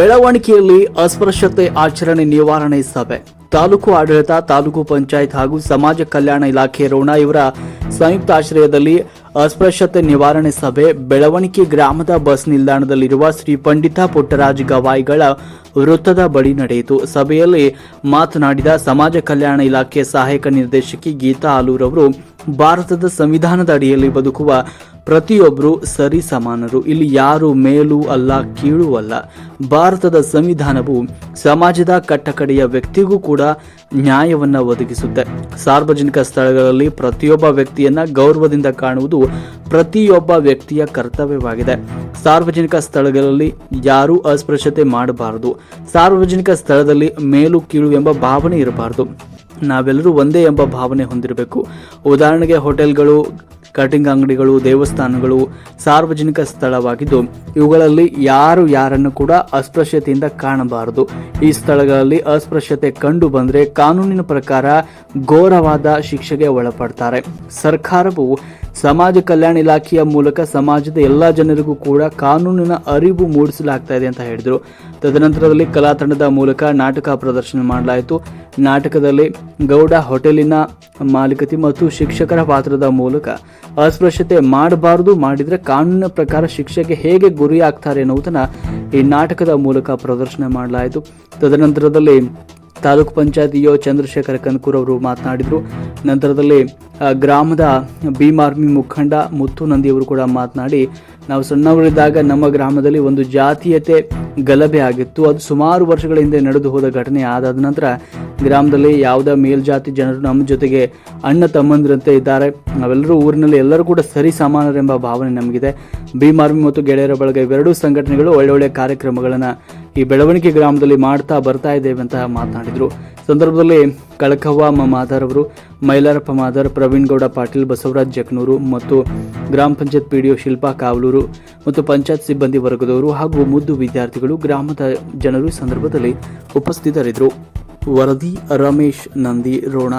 ಬೆಳವಣಿಗೆಯಲ್ಲಿ ಅಸ್ಪೃಶ್ಯತೆ ಆಚರಣೆ ನಿವಾರಣೆ ಸಭೆ. ತಾಲೂಕು ಆಡಳಿತ, ತಾಲೂಕು ಪಂಚಾಯತ್ ಹಾಗೂ ಸಮಾಜ ಕಲ್ಯಾಣ ಇಲಾಖೆ ರೋಣ ಇವರ ಸಂಯುಕ್ತ ಆಶ್ರಯದಲ್ಲಿ ಅಸ್ಪೃಶ್ಯತೆ ನಿವಾರಣೆ ಸಭೆ. ಬೆಳವಣಿಗೆ ಗ್ರಾಮದ ಬಸ್ ನಿಲ್ದಾಣದಲ್ಲಿರುವ ಶ್ರೀ ಪಂಡಿತ ಪುಟ್ಟರಾಜ್ ಗವಾಯಿಗಳ ವೃತ್ತದ ಬಳಿ ನಡೆಯಿತು. ಸಭೆಯಲ್ಲಿ ಮಾತನಾಡಿದ ಸಮಾಜ ಕಲ್ಯಾಣ ಇಲಾಖೆ ಸಹಾಯಕ ನಿರ್ದೇಶಕಿ ಗೀತಾ ಆಲೂರವರು, ಭಾರತದ ಸಂವಿಧಾನದ ಅಡಿಯಲ್ಲಿ ಬದುಕುವ ಪ್ರತಿಯೊಬ್ಬರು ಸರಿ ಸಮಾನರು. ಇಲ್ಲಿ ಯಾರು ಮೇಲೂ ಅಲ್ಲ, ಕೀಳು ಅಲ್ಲ. ಭಾರತದ ಸಂವಿಧಾನವು ಸಮಾಜದ ಕಟ್ಟಕಡೆಯ ವ್ಯಕ್ತಿಗೂ ಕೂಡ ನ್ಯಾಯವನ್ನ ಒದಗಿಸುತ್ತೆ. ಸಾರ್ವಜನಿಕ ಸ್ಥಳಗಳಲ್ಲಿ ಪ್ರತಿಯೊಬ್ಬ ವ್ಯಕ್ತಿಯನ್ನ ಗೌರವದಿಂದ ಕಾಣುವುದು ಪ್ರತಿಯೊಬ್ಬ ವ್ಯಕ್ತಿಯ ಕರ್ತವ್ಯವಾಗಿದೆ. ಸಾರ್ವಜನಿಕ ಸ್ಥಳಗಳಲ್ಲಿ ಯಾರೂ ಅಸ್ಪೃಶ್ಯತೆ ಮಾಡಬಾರದು. ಸಾರ್ವಜನಿಕ ಸ್ಥಳದಲ್ಲಿ ಮೇಲು ಕೀಳು ಎಂಬ ಭಾವನೆ ಇರಬಾರದು. ನಾವೆಲ್ಲರೂ ಒಂದೇ ಎಂಬ ಭಾವನೆ ಹೊಂದಿರಬೇಕು. ಉದಾಹರಣೆಗೆ ಹೋಟೆಲ್ಗಳು ಕಟಿಂಗ್ ಅಂಗಡಿಗಳು, ದೇವಸ್ಥಾನಗಳು ಸಾರ್ವಜನಿಕ ಸ್ಥಳವಾಗಿದ್ದು, ಇವುಗಳಲ್ಲಿ ಯಾರು ಯಾರನ್ನು ಕೂಡ ಅಸ್ಪೃಶ್ಯತೆಯಿಂದ ಕಾಣಬಾರದು. ಈ ಸ್ಥಳಗಳಲ್ಲಿ ಅಸ್ಪೃಶ್ಯತೆ ಕಂಡು ಬಂದರೆ ಕಾನೂನಿನ ಪ್ರಕಾರ ಘೋರವಾದ ಶಿಕ್ಷೆಗೆ ಒಳಪಡ್ತಾರೆ. ಸರ್ಕಾರವು ಸಮಾಜ ಕಲ್ಯಾಣ ಇಲಾಖೆಯ ಮೂಲಕ ಸಮಾಜದ ಎಲ್ಲ ಜನರಿಗೂ ಕೂಡ ಕಾನೂನಿನ ಅರಿವು ಮೂಡಿಸಲಾಗ್ತಾ ಇದೆ ಅಂತ ಹೇಳಿದರು. ತದನಂತರದಲ್ಲಿ ಕಲಾ ತಂಡದ ಮೂಲಕ ನಾಟಕ ಪ್ರದರ್ಶನ ಮಾಡಲಾಯಿತು. ನಾಟಕದಲ್ಲಿ ಗೌಡ ಹೋಟೆಲಿನ ಮಾಲೀಕತಿ ಮತ್ತು ಶಿಕ್ಷಕರ ಪಾತ್ರದ ಮೂಲಕ ಅಸ್ಪೃಶ್ಯತೆ ಮಾಡಬಾರದು ಮಾಡಿದರೆ ಕಾನೂನಿನ ಪ್ರಕಾರ ಶಿಕ್ಷೆಗೆ ಹೇಗೆ ಗುರಿಯಾಗ್ತಾರೆ ಎನ್ನುವುದನ್ನು ಈ ನಾಟಕದ ಮೂಲಕ ಪ್ರದರ್ಶನ ಮಾಡಲಾಯಿತು. ತದನಂತರದಲ್ಲಿ ತಾಲೂಕು ಪಂಚಾಯತ್ ಇಒ ಚಂದ್ರಶೇಖರ ಕನಕೂರ್ ಅವರು ಮಾತನಾಡಿದರು. ನಂತರದಲ್ಲಿ ಗ್ರಾಮದ ಭೀಮ್ ಆರ್ಮಿ ಮುಖಂಡ ಮುತ್ತು ನಂದಿಯವರು ಕೂಡ ಮಾತನಾಡಿ ನಾವು ಸಣ್ಣವರಿದ್ದಾಗ ನಮ್ಮ ಗ್ರಾಮದಲ್ಲಿ ಒಂದು ಜಾತೀಯತೆ ಗಲಭೆ ಆಗಿತ್ತು. ಅದು ಸುಮಾರು ವರ್ಷಗಳ ಹಿಂದೆ ನಡೆದು ಹೋದ ಘಟನೆ. ಆದಾದ ನಂತರ ಗ್ರಾಮದಲ್ಲಿ ಯಾವುದೇ ಮೇಲ್ಜಾತಿ ಜನರು ನಮ್ಮ ಜೊತೆಗೆ ಅಣ್ಣ ತಮ್ಮಂದಿರಂತೆ ಇದ್ದಾರೆ. ನಾವೆಲ್ಲರೂ ಊರಿನಲ್ಲಿ ಎಲ್ಲರೂ ಕೂಡ ಸರಿ ಸಮಾನರೆಂಬ ಭಾವನೆ ನಮಗಿದೆ. ಭೀಮಾರ್ಮಿ ಮತ್ತು ಗೆಳೆಯರ ಬಳಗ ಇವೆರಡೂ ಸಂಘಟನೆಗಳು ಒಳ್ಳೊಳ್ಳೆ ಕಾರ್ಯಕ್ರಮಗಳನ್ನು ಈ ಬೆಳವಣಿಗೆ ಗ್ರಾಮದಲ್ಲಿ ಮಾಡ್ತಾ ಬರ್ತಾ ಇದ್ದೇವೆ ಅಂತ ಮಾತನಾಡಿದರು. ಸಂದರ್ಭದಲ್ಲಿ ಕಳಕವ್ವ ಮಾದಾರ್ ಅವರು, ಮೈಲಾರಪ್ಪ ಮಾದಾರ್, ಪ್ರವೀಣ್ ಗೌಡ, ಪಾಟೀಲ್ ಬಸವರಾಜ್ ಜಕ್ನೂರು ಮತ್ತು ಗ್ರಾಮ ಪಂಚಾಯತ್ ಪಿಡಿಒ ಶಿಲ್ಪಾ ಕಾವಲೂರು ಮತ್ತು ಪಂಚಾಯತ್ ಸಿಬ್ಬಂದಿ ವರ್ಗದವರು ಹಾಗೂ ಮುದ್ದು ವಿದ್ಯಾರ್ಥಿಗಳು ಗ್ರಾಮದ ಜನರು ಸಂದರ್ಭದಲ್ಲಿ ಉಪಸ್ಥಿತರಿದ್ದರು. ವರದಿ ರಮೇಶ್ ನಂದಿ ರೋಣ.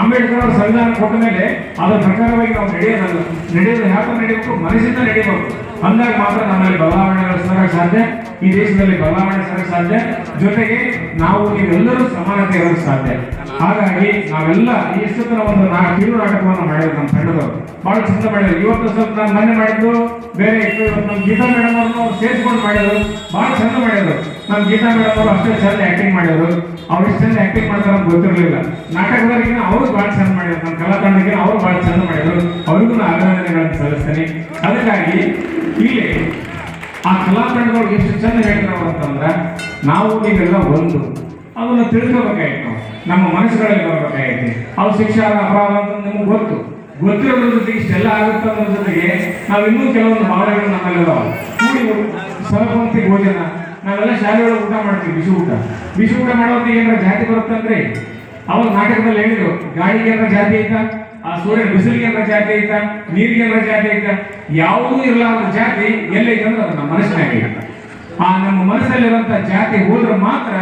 ಅಂಬೇಡ್ಕರ್ ಅವರು ಸಂವಿಧಾನ ಕೊಟ್ಟ ಮೇಲೆ ಅದರ ಪ್ರಕಾರವಾಗಿ ನಾವು ನಡೆಯೋದಲ್ಲ. ನಡೆಯೋದು ಯಾಕೆ ನಡೆಯಬೇಕು ಮನಸ್ಸಿಂದ ನಡೆಯಬೇಕು. ಅಂದಾಗ ಮಾತ್ರ ನಮ್ಮಲ್ಲಿ ಬದಲಾವಣೆಗಳು ತರಕ್ಕೆ ಸಾಧ್ಯ. ಈ ದೇಶದಲ್ಲಿ ಬದಲಾವಣೆ ತರಕ್ಕೆ ಸಾಧ್ಯ. ಜೊತೆಗೆ ನಾವು ನೀವೆಲ್ಲರೂ ಸಮಾನತೆ ಇರೋದು ಸಾಧ್ಯ. ಹಾಗಾಗಿ ನಾವೆಲ್ಲ ಈ ಒಂದು ನಾ ಕಿರು ನಾಟಕವನ್ನು ಮಾಡಿದ್ರು ನಮ್ಮ ತಂಡದವರು. ಬಹಳ ಚಂದ ಮಾಡಿದ್ರು. ಇವತ್ತು ಸ್ವಲ್ಪ ನಾನು ಮನೆ ಮಾಡಿದ್ದು ಬೇರೆ ನಮ್ಮ ಗೀತಾ ಮೇಡಮ್ ಅವ್ರನ್ನ ಅವ್ರು ಸೇರಿಸ್ಕೊಂಡು ಮಾಡಿದ್ರು. ಬಹಳ ಚಂದ ಮಾಡಿದ್ರು. ನಮ್ಮ ಗೀತಾ ಮೇಡಮ್ ಅವರು ಅಷ್ಟೇ ಚೆಂದ ಆಕ್ಟಿಂಗ್ ಮಾಡಿದ್ರು ಅವ್ರು ಇಷ್ಟು ಚೆಂದ ಆಕ್ಟಿಂಗ್ ಮಾಡ್ತಾರೆ ಅಂತ ಗೊತ್ತಿರಲಿಲ್ಲ. ನಾಟಕದವರಿಗೆ ಅವರು ಭಾಳ ಚೆಂದ ಮಾಡಿದ್ರು ನಮ್ಮ ಕಲಾ ಅವರು ಭಾಳ ಚೆಂದ ಮಾಡಿದ್ರು ಅವ್ರಿಗೂ ನಾನು ಅಭಿನಂದನೆಗಳನ್ನು ಸಲ್ಲಿಸ್ತೇನೆ. ಅದಕ್ಕಾಗಿ ಇಲ್ಲಿ ಆ ಕಲಾ ಎಷ್ಟು ಚೆಂದ ಹೇಳ್ತಾರೆ ಅಂತಂದ್ರೆ, ನಾವು ನೀವೆಲ್ಲ ಒಂದು. ಅದನ್ನು ತಿಳ್ಕೋಬೇಕಾಯ್ತು ನಾವು. ನಮ್ಮ ಮನಸ್ಸುಗಳಲ್ಲಿ ಬರಬೇಕಾಗಿತ್ತು ಅವ್ರ ಶಿಕ್ಷಣ ಅಪರಾಧ ಅಂತ ನಿಮಗೆ ಗೊತ್ತು. ಗೊತ್ತಿರೋದ್ರ ಜೊತೆಗೆ ಇಷ್ಟೆಲ್ಲ ಆಗುತ್ತೆ ಅನ್ನೋದ್ರ ಜೊತೆಗೆ ನಾವು ಇನ್ನೂ ಕೆಲವೊಂದು ಭಾವನೆಗಳು ನಮ್ಮಲ್ಲಿ ಅದಾವ ಕೂಡಿ ಸರಪಂಕ್ತಿ ಭೋಜನ. ನಾವೆಲ್ಲ ಶಾಲೆಯೊಳಗೆ ಊಟ ಮಾಡ್ತೀವಿ, ಬಿಸಿ ಊಟ. ಬಿಸಿ ಊಟ ಮಾಡೋದು ಏನಾರ ಜಾತಿ ಬರುತ್ತಂದ್ರೆ ಅವಾಗ ನಾಟಕದಲ್ಲಿ ಹೇಳಿದ್ರು, ಗಾಳಿಗೆ ಏನಾರ ಜಾತಿ ಐತಾ, ಆ ಸೂರ್ಯ ಬಿಸಿಲಿಗೆ ಏನಾರ ಜಾತಿ ಐತಾ, ನೀರಿಗೆ ಏನಾರ ಜಾತಿ ಐತಾ, ಯಾವುದೂ ಇರಲಾರದ ಜಾತಿ ಎಲ್ಲೈತೆ ಅಂದ್ರೆ ಅದು ನಮ್ಮ ಮನಸ್ಸಿನಾಗ. ಆ ನಮ್ಮ ಮನಸ್ಸಲ್ಲಿರುವಂತ ಜಾತಿ ಹೋದ್ರೆ ಮಾತ್ರ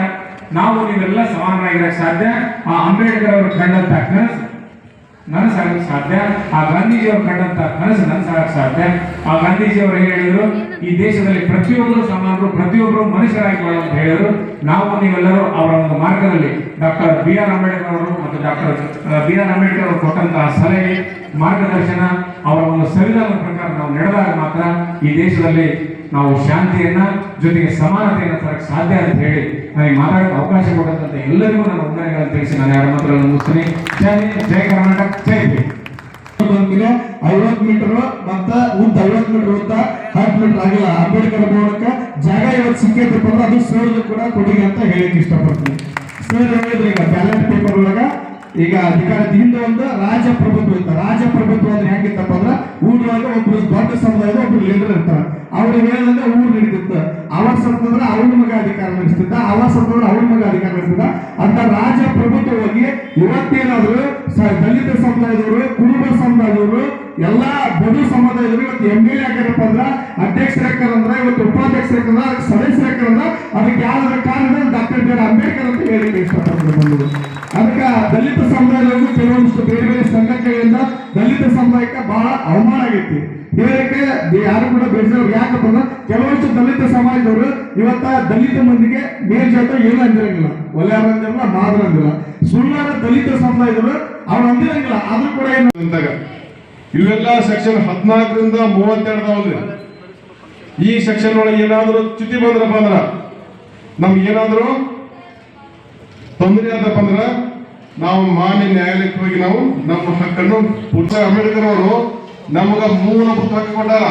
ನಾವು ನೀವೆಲ್ಲ ಸಮಾನರಾಗಿರಕ್ಕೆ ಸಾಧ್ಯ. ಆ ಅಂಬೇಡ್ಕರ್ ಅವರು ಕಂಡಂತ ಕನಸು ನನಸಾಗಕ್ಕೆ ಸಾಧ್ಯ. ಆ ಗಾಂಧೀಜಿ ಅವರು ಕಂಡಂತ ಕನಸು ನನಸಾಗಕ್ಕೆ ಸಾಧ್ಯ. ಆ ಗಾಂಧೀಜಿ ಅವರು ಏನ್ ಹೇಳಿದ್ರು? ಈ ದೇಶದಲ್ಲಿ ಪ್ರತಿಯೊಬ್ಬರು ಸಮಾನರು ಪ್ರತಿಯೊಬ್ಬರು ಮನುಷ್ಯರಾಗಿ ಅಂತ ಹೇಳಿದ್ರು. ನಾವು ನೀವೆಲ್ಲರೂ ಅವರ ಒಂದು ಮಾರ್ಗದಲ್ಲಿ ಡಾಕ್ಟರ್ ಬಿ ಆರ್ ಅಂಬೇಡ್ಕರ್ ಅವರು ಮತ್ತು ಡಾಕ್ಟರ್ ಬಿ ಆರ್ ಅಂಬೇಡ್ಕರ್ ಅವರು ಕೊಟ್ಟಂತಹ ಸಲಹೆ, ಮಾರ್ಗದರ್ಶನ, ಅವರ ಒಂದು ಸಂವಿಧಾನದ ಪ್ರಕಾರ ನಾವು ನಡೆದಾಗ ಮಾತ್ರ ಈ ದೇಶದಲ್ಲಿ ನಾವು ಶಾಂತಿಯನ್ನ ಜೊತೆಗೆ ಸಮಾನತೆಯನ್ನು ತರಕ್ಕೆ ಸಾಧ್ಯ ಅಂತ ಹೇಳಿ ನನಗೆ ಮಾತಾಡಕ್ಕೆ ಅವಕಾಶ ಕೊಟ್ಟಂತ ಎಲ್ಲರಿಗೂ ನಾನು ವಂದನೆಗಳನ್ನು ತಿಳಿಸಿ ನಾನು ಯಾರ ಮಾತ್ರ ಮುಗಿಸ್ತೀನಿ. ಜೈ ಜೈ ಕರ್ನಾಟಕ, ಜೈ ಬಂದ್ಮೇಲೆ ಐವತ್ ಮೀಟರ್ ಮತ್ತ ಉದ್ದ ಐವತ್ ಮೀಟರ್ ಉದ್ದ, ಹತ್ತು ಮೀಟರ್ ಆಗಿಲ್ಲ. ಅಂಬೇಡ್ಕರ್ ಭವನಕ್ಕೆ ಜಾಗ ಇವತ್ತು ಸಿಕ್ಕೈತಪ್ಪ ಅಂದ್ರೆ ಅದು ಸರ್ದು ಕೂಡ ಕೊಡುಗೆ ಅಂತ ಹೇಳಿಕ್ಕೆ ಇಷ್ಟಪಡ್ತೀನಿ. ಸರ್ ಹೇಳಿದ್ರು ಈಗ ಬ್ಯಾಲೆಟ್ ಪೇಪರ್ ಒಳಗ ಈಗ ಅಧಿಕಾರದಿಂದ ಒಂದು ರಾಜಪ್ರಭುತ್ವ ಇತ್ತ. ರಾಜಪ್ರಭುತ್ವ ಅಂದ್ರೆ ಹೆಂಗಿತ್ತಪ್ಪ ಅಂದ್ರೆ ಊರೊಳಗೆ ಒಬ್ರು ದೊಡ್ಡ ಸಮುದಾಯದ ಒಬ್ರು ಲೀಡರ್ ಇರ್ತಾರ. ಅವ್ರಿಗೆ ಹೇಳಂದ್ರೆ ಊರು ನಡೀತಿತ್ತು. ಅವ ಸತ್ತಂದ್ರೆ ಅವ್ರ ಮಗ ಅಧಿಕಾರ ನಡೆಸ್ತಿದ್ದ ಅವ ಸತ್ತಂದ್ರೆ ಅವ್ರ ಮಗ ಅಧಿಕಾರ ನಡೆಸ್ತಿದ್ದ. ಅಂತ ರಾಜಪ್ರಭುತ್ವವಾಗಿ ಇವತ್ತೇನಾದ್ರು ಸ- ದಲಿತ ಸಮುದಾಯದವರು, ಕುರುಬ ಸಮುದಾಯದವರು, ಎಲ್ಲಾ ಬದು ಸಮುದಾಯದವರು ಇವತ್ತು ಎಂ ಎಲ್ ಎ ಆಗ್ಯಾರಪ್ಪ ಅಂದ್ರ ಅಧ್ಯಕ್ಷರಾಗ್ತಾರಂದ್ರ ಇವತ್ತು ಉಪಾಧ್ಯಕ್ಷರಾಗ್ತಾರ ಸದಸ್ಯರ ಸದಸ್ಯರಾಗ್ತಾರಂದ್ರ ಅದಕ್ಕೆ ಯಾವ್ದಾರ ಕಾರಣ ಡಾಕ್ಟರ್ ಬಿ ಆರ್ ಅಂಬೇಡ್ಕರ್ ಅಂತ ಹೇಳಿ ಇಷ್ಟಪಡ್ತಾರೆ ಅದಕ್ಕೆ ದಲಿತ ಸಮುದಾಯದವರು ಕೆಲವೊಂದಿಷ್ಟು ಬೇರೆ ಬೇರೆ ಸಂಘಟನೆಗಳಿಂದ ದಲಿತ ಸಮುದಾಯಕ್ಕೆ ಬಹಳ ಅವಮಾನ ಆಗೈತಿ. ಇದಕ್ಕೆ ಯಾರು ಕೂಡ ಬೇಸರ ಯಾಕಪ್ಪ ಅಂದ್ರೆ ಕೆಲವೊಂದಿಷ್ಟು ದಲಿತ ಸಮಾಜದವರು ಇವತ್ತ ದಲಿತ ಮಂದಿಗೆ ಮೇಲ್ಜಾತ ಏನು ಅಂದಿರಂಗಿಲ್ಲ. ಒಲೆಯಾರ ಅಂದಿರಲ್ಲ, ಮಾದ್ರ ಅಂದಿಲ್ಲ ಸುಳ್ಳಾರ ದಲಿತ ಸಮುದಾಯದವರು ಅವ್ರು ಅಂದಿರಂಗಿಲ್ಲ. ಆದ್ರೂ ಕೂಡ ಏನು ಅಂದಾಗ ಇವೆಲ್ಲ ಸೆಕ್ಷನ್ ಹದಿನಾಲ್ಕರಿಂದ ಮೂವತ್ತೆರಡದವಲ್ರಿ ಈ ಸೆಕ್ಷನ್ ಒಳಗೆ ಏನಾದರೂ ಚ್ಯುತಿ ಬಂದ್ರಪ್ಪ ಅಂದ್ರ, ನಮ್ಗೆ ಏನಾದರೂ ತೊಂದರೆ ಆದಪ್ಪ ಅಂದ್ರೆ ನಾವು ಮಾನ್ಯ ನ್ಯಾಯಾಲಯಕ್ಕೆ ಹೋಗಿ ನಾವು ನಮ್ಮ ಹಕ್ಕನ್ನು ಪುಟ್ಟ ಅಂಬೇಡ್ಕರ್ ಅವರು ನಮಗ ಮೂಲಭೂತ ಹಕ್ಕು ಕೊಟ್ಟಾರ.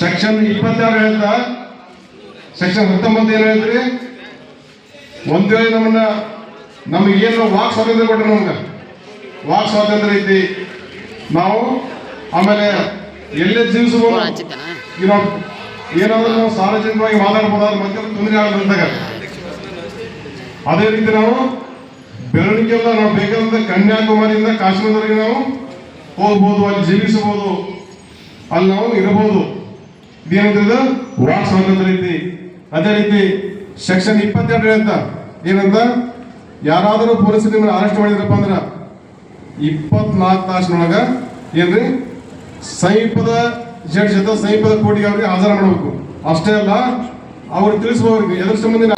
ಸೆಕ್ಷನ್ ಇಪ್ಪತ್ತೆರಡು ಹೇಳ್ತಾ ಸೆಕ್ಷನ್ ಹತ್ತೊಂಬತ್ತು ಏನು ಹೇಳ್ತೀರಿ? ಒಂದು ವೇಳೆ ನಮ್ಮನ್ನ ನಮಗೆ ಏನು ವಾಕ್ ಸ್ವಾತಂತ್ರ್ಯ ಕೊಟ್ಟರು ನಮ್ಗೆ. ವಾಕ್ ಸ್ವಾತಂತ್ರ್ಯ ಐತಿ. ನಾವು ಆಮೇಲೆ ಎಲ್ಲೇ ಜೀವಿಸಬಹುದು. ಏನಾದ್ರೂ ನಾವು ಸಾರ್ವಜನಿಕವಾಗಿ ಮಾತಾಡ್ಬೋದಾದ್ರೆ ಮತ್ತೆ ತೊಂದರೆ ಆಗದಂತಾಗ ಅದೇ ರೀತಿ ನಾವು ಬೆರಳಿಗೆಲ್ಲ ನಾವು ಬೇಕಾದಂತ ಕನ್ಯಾಕುಮಾರಿಯಿಂದ ಕಾಶ್ಮೀರದವರೆಗೆ ನಾವು ಹೋಗ್ಬೋದು, ಅಲ್ಲಿ ಜೀವಿಸಬಹುದು. ಅಲ್ಲಿ ನಾವು ಇರಬಹುದು. ಇದೇನಂದ್ರೆ ವಾಕ್ ಸ್ವಾತಂತ್ರ್ಯ ರೀತಿ ಅದೇ ರೀತಿ ಸೆಕ್ಷನ್ ಇಪ್ಪತ್ತೆರಡು ಅಂತ. ಏನಂತ? ಯಾರಾದರೂ ಪೊಲೀಸರು ನಿಮ್ಮನ್ನು ಅರೆಸ್ಟ್ ಮಾಡಿದ್ರಪ್ಪ ಅಂದ್ರೆ ಇಪ್ಪತ್ನಾಲ್ಕು ತಾಸಿನೊಳಗ ಏನ್ರಿ? ಸಮೀಪದ ಜಡ್ಜ್ ಜೊತೆ ಸಮೀಪದ ಕೋರ್ಟಿಗೆ ಅವ್ರಿಗೆ ಹಾಜರ ಮಾಡಬೇಕು. ಅಷ್ಟೇ ಅಲ್ಲ ಅವ್ರಿಗೆ ತಿಳಿಸಬಹುದು ಎದುರು ಸಂಬಂಧ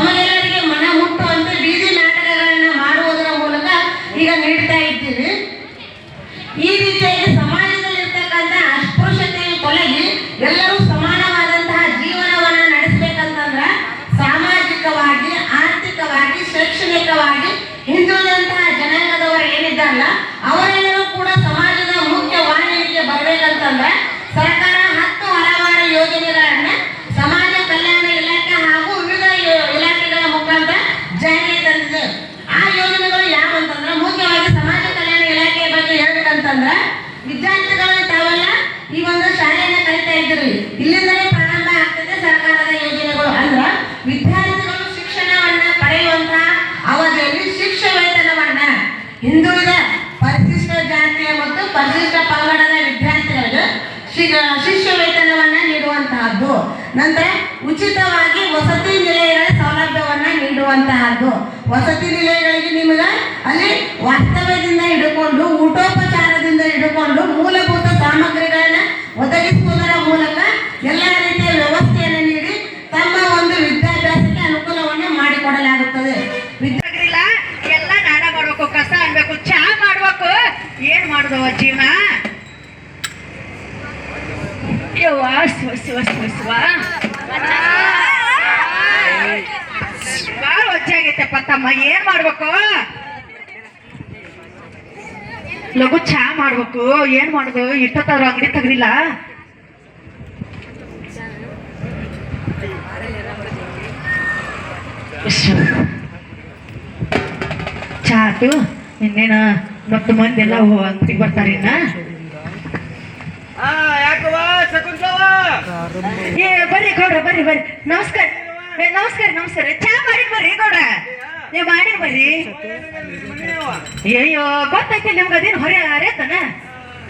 ತಮಗೆಲ್ಲರಿಗೆ ಮನ ಮುಟ್ಟುವಂತ ಬೀದಿ ನಾಟಕಗಳನ್ನ ಮಾಡುವುದರ ಮೂಲಕ ಈಗ ನೀಡ್ತಾ ಇದ್ದೀವಿ. ಈ ರೀತಿಯಾಗಿ ಸಮಾಜದಲ್ಲಿರ್ತಕ್ಕಂಥ ಅಸ್ಪೃಶ್ಯತೆಯ ತೊಲಗಿ ಎಲ್ಲರೂ ಸಮಾನವಾದಂತಹ ಜೀವನವನ್ನ ನಡೆಸಬೇಕಂತಂದ್ರ ಸಾಮಾಜಿಕವಾಗಿ, ಆರ್ಥಿಕವಾಗಿ, ಶೈಕ್ಷಣಿಕವಾಗಿ ಹಿಂದುಳಿದಂತಹ ಜನಾಂಗದವರು ಏನಿದ್ದಾರಲ್ಲ ನೀಡುವಂತಹದ್ದು ವಸತಿ ನಿಲಯಗಳಿಗೆ ನಿಮಗೆ ಅಲ್ಲಿ ವಾಸ್ತವ್ಯದಿಂದ ಹಿಡ್ಕೊಂಡು, ಊಟೋಪಚಾರದಿಂದ ಹಿಡ್ಕೊಂಡು, ಮೂಲಭೂತ ಸಾಮಗ್ರಿಗಳನ್ನ ಒದಗಿಸುವುದರ ಮೂಲಕ ಎಲ್ಲ ರೀತಿಯ ವ್ಯವಸ್ಥೆಯನ್ನು ನೀಡಿ ತಮ್ಮ ಒಂದು ವಿದ್ಯಾಭ್ಯಾಸಕ್ಕೆ ಅನುಕೂಲವನ್ನು ಮಾಡಿಕೊಡಲಾಗುತ್ತದೆ. ಎಲ್ಲ ನಾಡ ಮಾಡ್ಬೇಕು, ಕಸ ಅನ್ಬೇಕು, ಚಾ ಮಾಡ್ಬೇಕು. ಏನ್ ಮಾಡುದವ ಜೀವನ? ಯವ್ವ, ಸ್ವ ಸ್ವ ಸ್ವ ಶಿವ ಬಾಳ ಒಜ್ಜಾಗೈತೆಪ್ಪ ತಮ್ಮ. ಏನ್ ಮಾಡ್ಬೇಕು? ಲಘು ಚಾ ಮಾಡ್ಬೇಕು. ಏನ್ ಮಾಡುದು? ಇಷ್ಟೊತ್ತಾದ್ರು ಅಂಗಡಿ ತೆಗ್ದಿಲ್ಲ? ಚಾ ಆತು. ಇನ್ನೇನ ಮತ್ತು ಮಂದಿ ಎಲ್ಲ ಅಂಗಡಿಗೆ ಬರ್ತಾರೆ ಇನ್ನ. ಯಾಕವ ಶಕುಂತಲವ ಏ ಬರ್ರಿ ಗೌಡ್ರ ಬರ್ರಿ ಬರ್ರಿ. ನಮಸ್ಕಾರ. ನಮಸ್ಕಾರ ನಮಸ್ಕಾರ. ಚಾ ಮಾಡಿ ಬರ್ರಿ ಗೌಡ ನೀವು ಮಾಡಿ ಬರ್ರಿ. ಅಯ್ಯೋ ಗೊತ್ತೈತಿ ನಿಮ್ಗೆ ಅದೇನು ಹೊರೆ ಅರೇತನ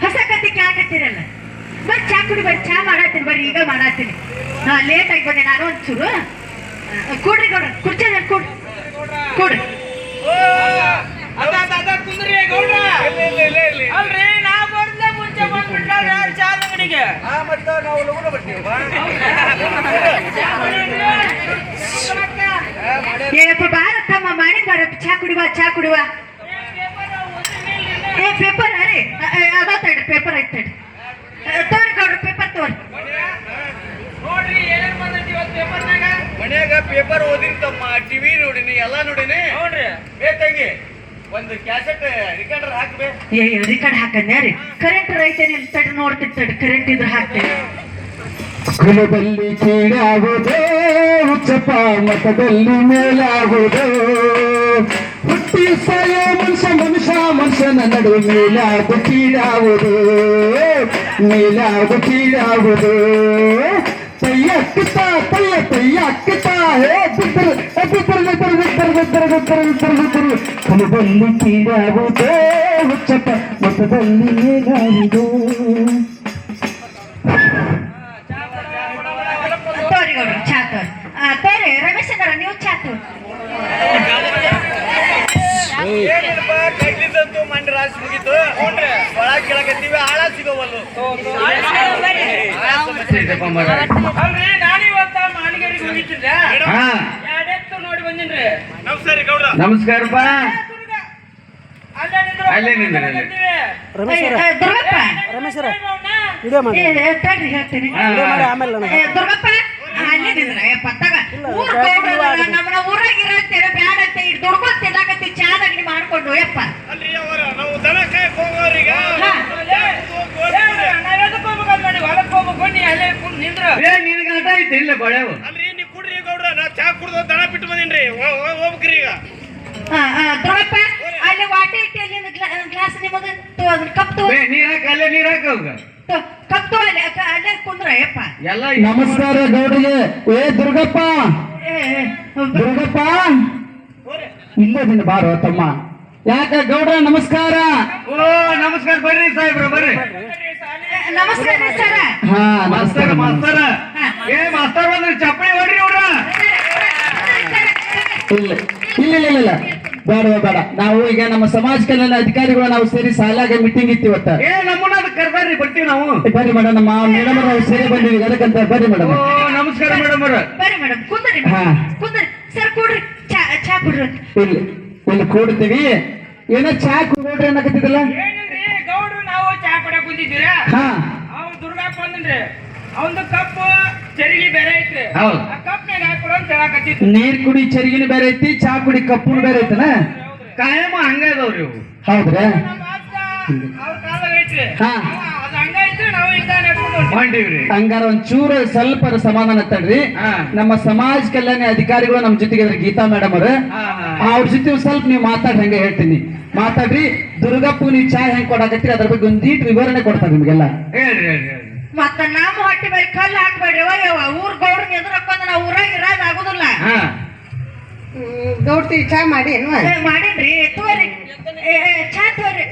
ಹೊಸ ಕತ್ತಿ ಕ್ಯಾಕತ್ತಿರಲ್ಲ ಬರ್ ಚಾ ಕುಡಿ, ಬರ್ರಿ, ಚಾ ಮಾಡತ್ತೀನಿ, ಬರ್ರಿ, ಈಗ ಮಾಡತ್ತೀನಿ. ಹಾ ಲೇಟ್ ಆಗಿ ಬಂದೆ, ನಾನು ಒಂಚೂರು. ಕೂಡ್ರಿ ಗೌಡ ಕುರ್ಚಿ ಕೂಡ್ ಕೂಡ್ರಿ. ಅಲ್ರಿ, ನಾ ಬರ್ದೆ ಮುಂಚೆ ಬಂದ್ಬಿಟ್ಟಾರ ಚಾದ ಅಂಗಡಿಗೆ ಮತ್ತ ನಾವು ಲಗುನ ಬರ್ತೀವಿ ಏಪ್ಪ ಬಾರ ತಮ್ಮ ಮಾಡಿ ಬಾರಪ್ಪ ಚಾ ಕುಡಿವಾ ಚಾ ಕುಡಿವಾ. ಏ ಪೇಪರ್ ಅರೆ ಅದಾತಾಡ್ರಿ ಪೇಪರ್ ಐತೆ ತೋರಿ ಕೊಡ್ರಿ ಪೇಪರ್ ತೋರಿ. ನೋಡ್ರಿ ಏನೇನ್ ಬಂದೈತಿ ಇವತ್ತು ಪೇಪರ್ನಾಗ? ಮನ್ಯಾಗ ಪೇಪರ್ ಓದಿನ ತಮ್ಮ ಟಿವಿ ನೋಡಿನಿ ಎಲ್ಲ ನೋಡಿನಿ. ನೋಡ್ರಿ. ಏ ತಂಗಿ ಒಂದು ಕ್ಯಾಸೆಟ್ ರಿಕಾರ್ಡರ್ ಹಾಕ್ಬೇ. ಏ ರಿಕಾರ್ಡ್ ಹಾಕನ್ಯ ರೀ? ಕರೆಂಟ್ ರೈತೇನೆ ತಡಿ ನೋಡ್ತಿರ್ ತಡಿ ಕರೆಂಟ್ ಇದ್ರೆ ಹಾಕ್ತೇನೆ. ಕುಲದಲ್ಲಿ ಕೀಡಾಗುವುದೇ ಉಚ್ಚಪ್ಪ ಮತದಲ್ಲಿ ಮೇಲಾಗುವುದು. ಹುಟ್ಟಿ ಸಾಯ ಮನುಷ್ಯ ಮನುಷ್ಯ ಮನುಷ್ಯನ ನಡುವೆ ಮೇಲಾಗು ಕೀಡಾಗುವುದು ಮೇಲಾಗು ಕೀಡಾಗುವುದು. ತಯ್ಯಕ್ಕಿತ ತಯ್ಯ ತಯ್ಯಕ್ಕಿತ ಹೇ ಬಿಟ್ಟರು ಬಿಟ್ಟರು ಬಿಟ್ಟರು ಬಿಟ್ಟರು ಬಿಟ್ಟರು ಬಿಟ್ಟರು ಬಿಟ್ಟರು ಬಿಟ್ಟರು ಕುಲದಲ್ಲಿ ಕೀಡಾಗುವುದೇ ಉಚ್ಚಪ ಮತದಲ್ಲಿ ಮೇಲಾಗುವುದು ತೋರಿ ಗೌಡ್ರ ಚಾ ತೋರಿ ಆ, ತೋರಿ ರಮೇಶ್ ಅದಾರ ನೀವು ಚಾ ಇವತ್ತು ಮಂಡ ರಾಶಿ ಮುಗಿತು. ಒಳ ಕೇಳಕತ್ತೀವಿ ಆಳ ಸಿಗೋವಲ್ಲು. ಅಲ್ರಿ ನಾನು ಇವತ್ತ ಮಾಣಿಗೇರಿಗೆ ಹೋಗಿದ್ದೆ ಎರಡೆತ್ತು ನೋಡಿ ಬಂದಿನ್ರಿ. ನಮಸ್ಕಾರ ಗೌಡ್ರ ನಮಸ್ಕಾರಪ್ಪ. ಅಲ್ಲೇ ನಿಂದ್ರೆ. ರಮೇಶ್ವರ. ರಮೇಶ್ವರ. ವಿಡಿಯೋ ಮಾಡಿ. ಹೇಳ್ತೀನಿ. ವಿಡಿಯೋ ಮಾಡಿ ಆಮೇಲೆ ದುರ್ಗಪ್ಪ. ಅಲ್ಲೇ ನಿಂದ್ರೆ. ಪತ್ತಾಗ. ಊರಾಗಿರೋ ಬೇಡ ಅಂತ ಇಡ್ದು ಬಳೆವು ಅಲ್ರಿ ನೀ ಕುಡ್ರಿ ಗೌಡ್ರ ನಾ ಚಾ ಕುಡ್ದು ದಣ ಬಿಟ್ಟು ಬಂದಿನ್ರಿ. ಹೋಗ್ಬೇಕ್ರಿ ಈಗ. ಹಾ, ಹಾ, ದುರ್ಗಪ್ಪ ಅಲ್ಲಿ ವಾಟೆ ಇಟ್ಟಿ ಅಲ್ಲಿ ಒಂದು ಗ್ಲಾಸ್ ನಿಮಗ ಕಪ್ ತೊ. ಏ ನೀರ್ ಹಾಕ ಅಲ್ಲೇ ನೀರ್ ಹಾಕ ಕಪ್ ತೊ ಅಲ್ಲಿ ಅಲ್ಲೇ ಕುಂದ್ರ ಯಪ್ಪ ಎಲ್ಲ ನಮಸ್ಕಾರ ಗೌಡ್ರಿಗೆ. ಏ ದುರ್ಗಪ್ಪ. ದುರ್ಗಪ್ಪ. ಇಲ್ಲದಿನ ಬಾರೋ ತಮ್ಮ. ಯಾಕ ಗೌಡ್ರ ನಮಸ್ಕಾರ. ಓ ನಮಸ್ಕಾರ ಬರ್ರಿ ಸಾಹೇಬ್ರ ಬರ್ರಿ. ನಮಸ್ಕಾರ ಸರ. ಹಾ ನಮಸ್ಕಾರ. ಮಾಸ್ತರ. ಏ ಮಾಸ್ತರ ಬಂದ್ರಿ ಚಪ್ಪಳಿ ಹೊಡ್ರಿ ಅವ್ರ ಇಲ್ಲ ಇಲ್ಲ ಇಲ್ಲ ಇಲ್ಲ ಬೇಡ ಬೇಡ ನಾವು ಈಗ ನಮ್ಮ ಸಮಾಜ ಕಲ್ಯಾಣ ಅಧಿಕಾರಿಗಳು ನಾವು ಸೇರಿ ಸಾಲಾಗ ಮೀಟಿಂಗ್ ಇತ್ತು ಇವತ್ತ. ಏ ನಮ್ಮನ್ನ ಅದಕ್ಕೆ ಕರ್ದಾರ್ರಿ ಬರ್ತೀವಿ ನಾವು. ಬರ್ರಿ ಮೇಡಮ್ ನಮ್ಮ ಮೇಡಮ್ ನಾವು ಸೇರಿ ಬಂದಿವಿ ಅದಕ್ಕಂತ ಬರ್ರಿ ಮೇಡಮ್. ಓ ನಮಸ್ಕಾರ ಮೇಡಮ್ ಅವ್ರ. ಬರ್ರಿ ಮೇಡಮ್ ಕುಂದ್ರಿ ಹಾ. ಕುಂದ್ರಿ ಸರ್ ಕೊಡ್ರಿ. ಚಾ ಚಾ ಕೊಡ್ರಿ. ಇಲ್ಲಿ ಇಲ್ಲಿ ಕೂಡ್ತೀವಿ. ಏನೋ ಚಾ ಕುಡ್ರಿ ಅನ್ನಕತ್ತಿದಲ್ಲ ಏನಿಲ್ರಿ ಗೌಡ್ರು ನಾವು ಚಾ ಕುಡಿಯಕ್ ಕುಂತಿದ್ದೀರಾ? ಹಾ. ಅವ್ರು ದುರ್ಗಾ ಬಂದನ್ರಿ. ಅವಂದು ಕಪ್ಪು ಚರಿಗಿ ಬೇರೆ ಐತ್ರಿ. ಹೌದು. ಆ ಕಪ್ನಾಗ ಹಾಕೊಡು ಅಂತ ಹೇಳಕತ್ತಿತ್ತು ನೀರ್ ಕುಡಿ ಚರಿಗಿನ ಬೇರೆ ಐತಿ ಚಾ ಕುಡಿ ಕಪ್ಪು ಬೇರೆ ಐತನ? ಕಾಯಮ ಹಂಗ ಇದಾವ್ರಿ ಇವು. ಹೌದ್ರಾ. ನಮ್ಮ ಅಕ್ಕ ಅವ್ರ ಕಾಲಾಗ ಐತ್ರಿ. ಹಾ. ಅವ- ಅದು ಹಂಗ ಐತ್ರಿ ನಾವು ಹಿಂಗ ನಡ್ಕೊಂಡು ಹೊಂಟಿವಿ. ಹೊಂಟಿವ್ರಿ. ಹಂಗಾರ ಒಂಚೂರು ಸ್ವಲ್ಪ ಸಮಾಧಾನ ತಡ್ರಿ. ಹಾ. ನಮ್ಮ ಸಮಾಜ ಕಲ್ಯಾಣ ಅಧಿಕಾರಿಗಳು ನಮ್ಮ ಜೊತೆಗೆ ಇದಾರೆ ಗೀತಾ ಮೇಡಮ್ ಅವ್ರ. ಹಾ, ಹಾ. ಅವ್ರ ಜೊತೆ ಒಂದ್ ಸ್ವಲ್ಪ ನೀವು ಮಾತಾಡ್ರಿ ಹಂಗೆ ಹೇಳ್ತೀನಿ. ಮಾತಾಡ್ರಿ ದುರ್ಗಪ್ಪು ನೀವು ಚಾ ಹೆಂಗ್ ಕೊಡಾಕತ್ತೀರಿ ಅದ್ರ ಬಗ್ಗೆ ಒಂದೀಟ್ ವಿವರಣೆ ಕೊಡ್ತಾರೆ ನಿಮ್ಗೆಲ್ಲ. ಹೇಳ್ರಿ ಹೇಳ್ರಿ ಹೇಳ್ರಿ. ಮತ್ತ ನಮ್ಮ ಹೊಟ್ಟೆ ಮೇಲೆ ಕಲ್ಲು ಹಾಕ್ಬೇಡ್ರಿ. ಯವ್ವ ಊರ್ ಗೌಡ್ರನ್ನ ಎದುರಕ್ಕೊಂದು ನಾವು ಊರಾಗ ಇರೋದ್ ಆಗುದಿಲ್ಲ. ಗೌಡ್ತಿ ಚಾ ಮಾಡಿ ಮಾಡಿನ್ರಿ ತೋರಿ. ಚಾ ತೋರಿ.